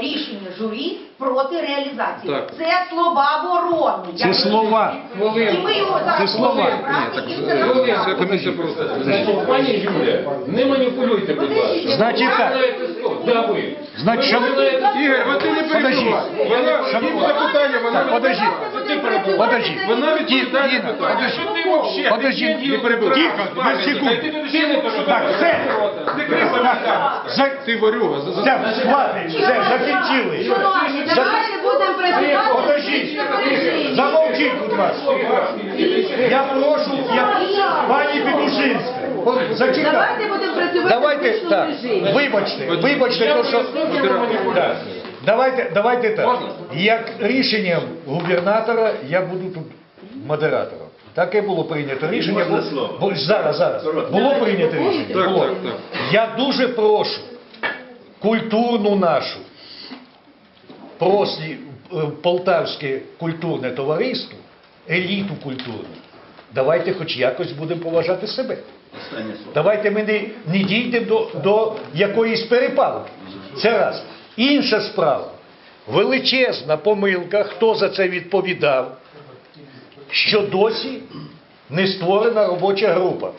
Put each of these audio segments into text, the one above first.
Рішення журі проти реалізації. Так. Це слова ворони. Це слова. І ми його зараз Це слова. Ні, брати так і це- все це розказувати. комісія просто. Значить, пані Юля, не маніпулюйте, будь ласка. Значить так. Знаєте слово. Да, ви. Значить, шан- Ігор, ви ти не перебивай. Подожди. Вона їм запитання, вона Так, подожди. Ти перебуваєш. Подожди. Вона відповідає на питання. подожди. Що ти вообще? Подожди, не перебивай. Тихо, на секунду. Ти не Ти. Так, все. Ти ворюга. за- за- Все, хватить, все, закінчили. Шановні, давайте будемо працювати. Режимі. замовчіть, будь ласка. Я прошу, я... пані Петушинська, зачекайте. Давайте будемо працювати в Давайте так, режимі. вибачте, вибачте, то що... Да. Давайте, давайте так. Як рішенням губернатора я буду тут модератором. Таке було прийнято рішення. Бу- бу- зараз, зараз. Було прийнято рішення. Було. так, так. Я дуже прошу культурну нашу прослі, е, полтавське культурне товариство, еліту культурну. Давайте хоч якось будемо поважати себе. Давайте ми не, не дійдемо до, до якоїсь перепалки. Це раз. Інша справа. Величезна помилка, хто за це відповідав, що досі не створена робоча група.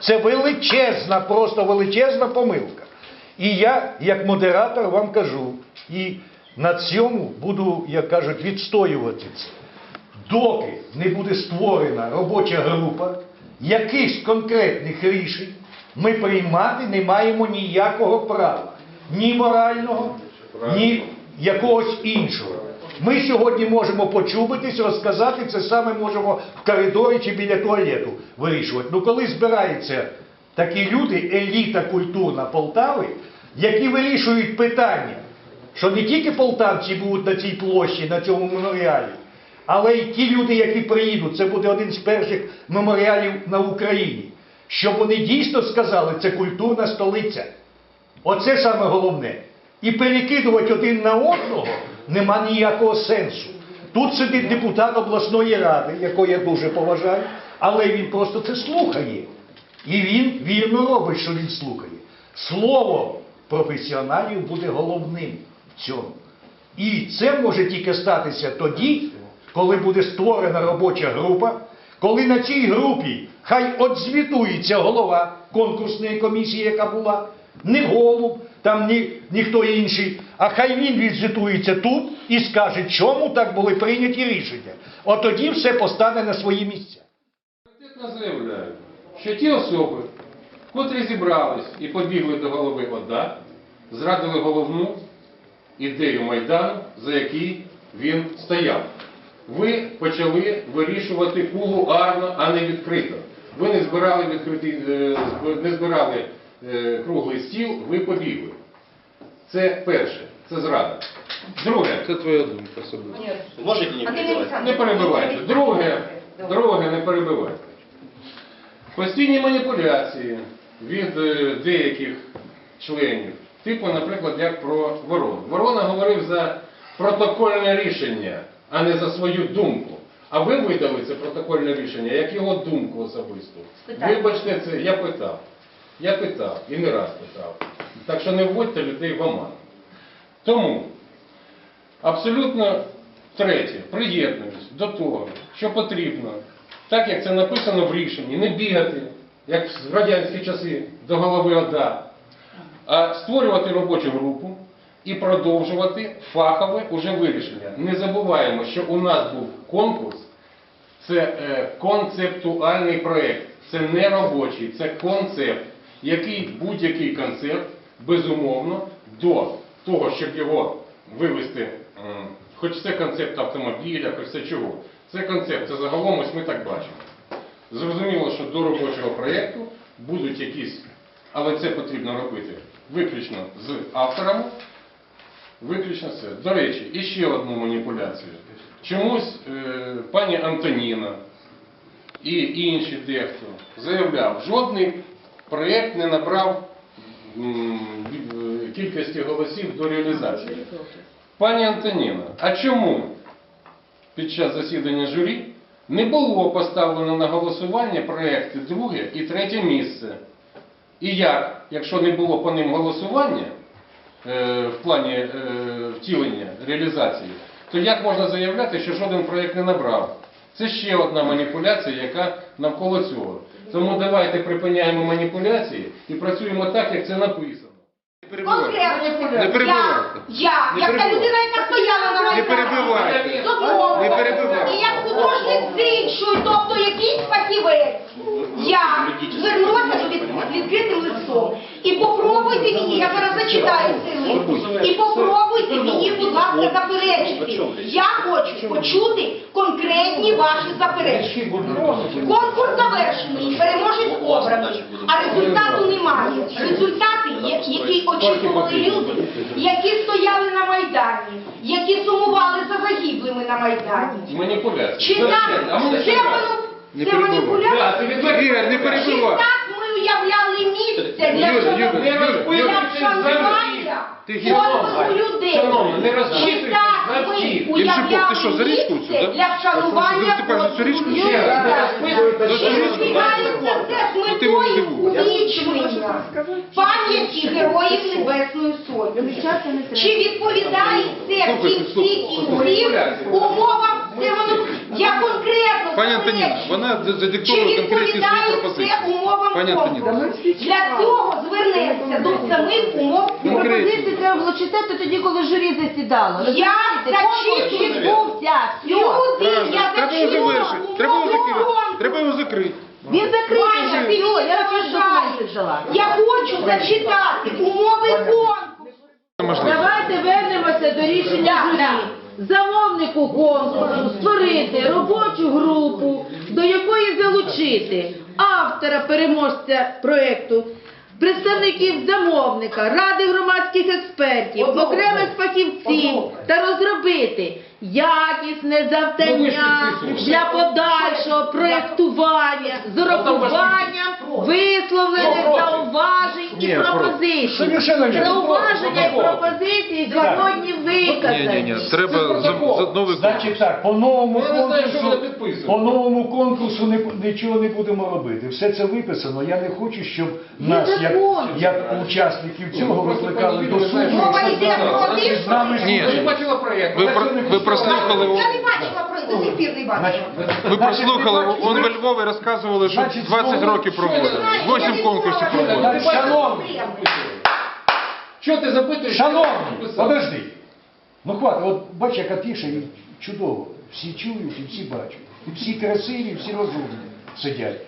Це величезна, просто величезна помилка. І я, як модератор, вам кажу, і на цьому буду, як кажуть, відстоювати це. Доки не буде створена робоча група, якихось конкретних рішень ми приймати не маємо ніякого права. Ні морального, ні якогось іншого. Ми сьогодні можемо почубитись, розказати, це саме можемо в коридорі чи біля туалету вирішувати. Ну коли збираються такі люди, еліта культурна Полтави, які вирішують питання, що не тільки полтавці будуть на цій площі, на цьому меморіалі, але й ті люди, які приїдуть, це буде один з перших меморіалів на Україні, щоб вони дійсно сказали, це культурна столиця. Оце саме головне. І перекидувати один на одного нема ніякого сенсу. Тут сидить депутат обласної ради, якого я дуже поважаю, але він просто це слухає. І він вірно робить, що він слухає. Слово професіоналів буде головним цьому. І це може тільки статися тоді, коли буде створена робоча група, коли на цій групі хай отзвітується голова конкурсної комісії, яка була, не голуб, там ні, ніхто інший, а хай він відзвітується тут і скаже, чому так були прийняті рішення. От тоді все постане на свої місця. Заявляю, що ті особи, котрі зібрались і побігли до голови ОДА, зрадили головну ідею Майдану, за який він стояв. Ви почали вирішувати кулуарно, а не відкрито. Ви не збирали відкритий, е, не збирали е, круглий стіл, ви побігли. Це перше, це зрада. Друге, Це твоя думка особисто. Можете не? Олександрович, не перебивайте. Друге, друге, не перебивайте. Постійні маніпуляції від е, деяких членів, типу, наприклад, як про Ворону. Ворона говорив за протокольне рішення, а не за свою думку. А ви видали це протокольне рішення, як його думку особисту. Спитайте. Вибачте, це я питав. Я питав і не раз питав. Так що не вводьте людей в оман. Тому абсолютно третє, приєднуюсь до того, що потрібно, так як це написано в рішенні, не бігати, як в радянські часи до голови ОДА, а створювати робочу групу і продовжувати фахове уже вирішення. Не забуваємо, що у нас був конкурс, це е, концептуальний проєкт, це не робочий, це концепт, який будь-який концепт, безумовно, до того, щоб його вивести, хоч це концепт автомобіля, хоч це чого. Це концепт, це загалом ось ми так бачимо. Зрозуміло, що до робочого проєкту будуть якісь, але це потрібно робити виключно з авторами, Виключно це. До речі, і ще одну маніпуляцію. Чомусь е, пані Антоніна і інші дехто заявляв, жодний проєкт не набрав м, кількості голосів до реалізації. Пані Антоніна, а чому під час засідання журі не було поставлено на голосування проєкти друге і третє місце? І як, якщо не було по ним голосування, е, в плані е, втілення, реалізації, то як можна заявляти, що жоден проєкт не набрав? Це ще одна маніпуляція, яка навколо цього. Тому давайте припиняємо маніпуляції і працюємо так, як це написано. Конкретно. Не перебивайте. Я, Не як та перебивайте. людина, яка стояла на Не перебивайте. Не перебивайте. І як художник з іншої, тобто якийсь фахівець. Я звернулася до від, відкритим листом. І попробуйте мені, я зараз зачитаю цей лист. І попробуйте мені, будь ласка, заперечити. Я хочу почути конкретні ваші заперечення. Конкурс завершений, переможець обраний, а результату немає. Результати, які очікували люди, які стояли на Майдані, які сумували за загиблими на Майдані. Маніпуляції. Чи так, це, воно- Не це перебивай. Маніпуляція? Чи так ми уявляли місце Юра. вшанування Ти подвигу людей? Не так за всіх. уявляли ти що, за річку цю, да? для вшанування не людей? ви збігається це з Ну, метою увічнення пам'яті героїв Небесної Сотні? Чи відповідає це кінці кінців умовам це воно я конкретно Пані Антоніна, вона за- Чи задиктовує конкретні свої відповідає пропозиції. це умовам Пані Антоніна. конкурсу? Для цього звернеться до самих умов. Пропозиції треба було читати тоді, коли журі засідало. Я? Конкурс відбувся. Люди, я Треба його зачитую завершити. Треба його умови закрити. конкурсу. Треба його закрити. Він закритий. Ваня, ти Все, я документи. Я хочу зачитати умови конкурсу. Давайте вернемося до рішення журі. Замовнику конкурсу створити робочу групу, до якої залучити автора переможця проєкту, представників замовника, ради громадських експертів, окремих фахівців та розробити якісне Ну, завдання підписували. для подальшого проєктування з урахуванням висловлених зауважень і Ні, просто. пропозицій. Зауваження і пропозиції сьогодні виказані. треба за- новий Значить так, по новому Я не знаю, що конкурсу, по новому конкурсу не, нічого не будемо робити. Все це виписано. Я не хочу, щоб нас, як, як учасників цього, викликали до суду. Мова йде про те, що... Ні. Ви бачили проєкт. Ви, про, ви прослухали, Я не бачила, до сих пір не бачила. ви прослухали, он во Львові розказували, що Значить, 20 знову- років проводили, 8 конкурсів Так, проводили. шановні, Що ти запитуєш? шановні, подожди. Ну хватить, от бач, яка тиша і чудово. Всі чують і всі бачать. І всі красиві, і всі розумні сидять.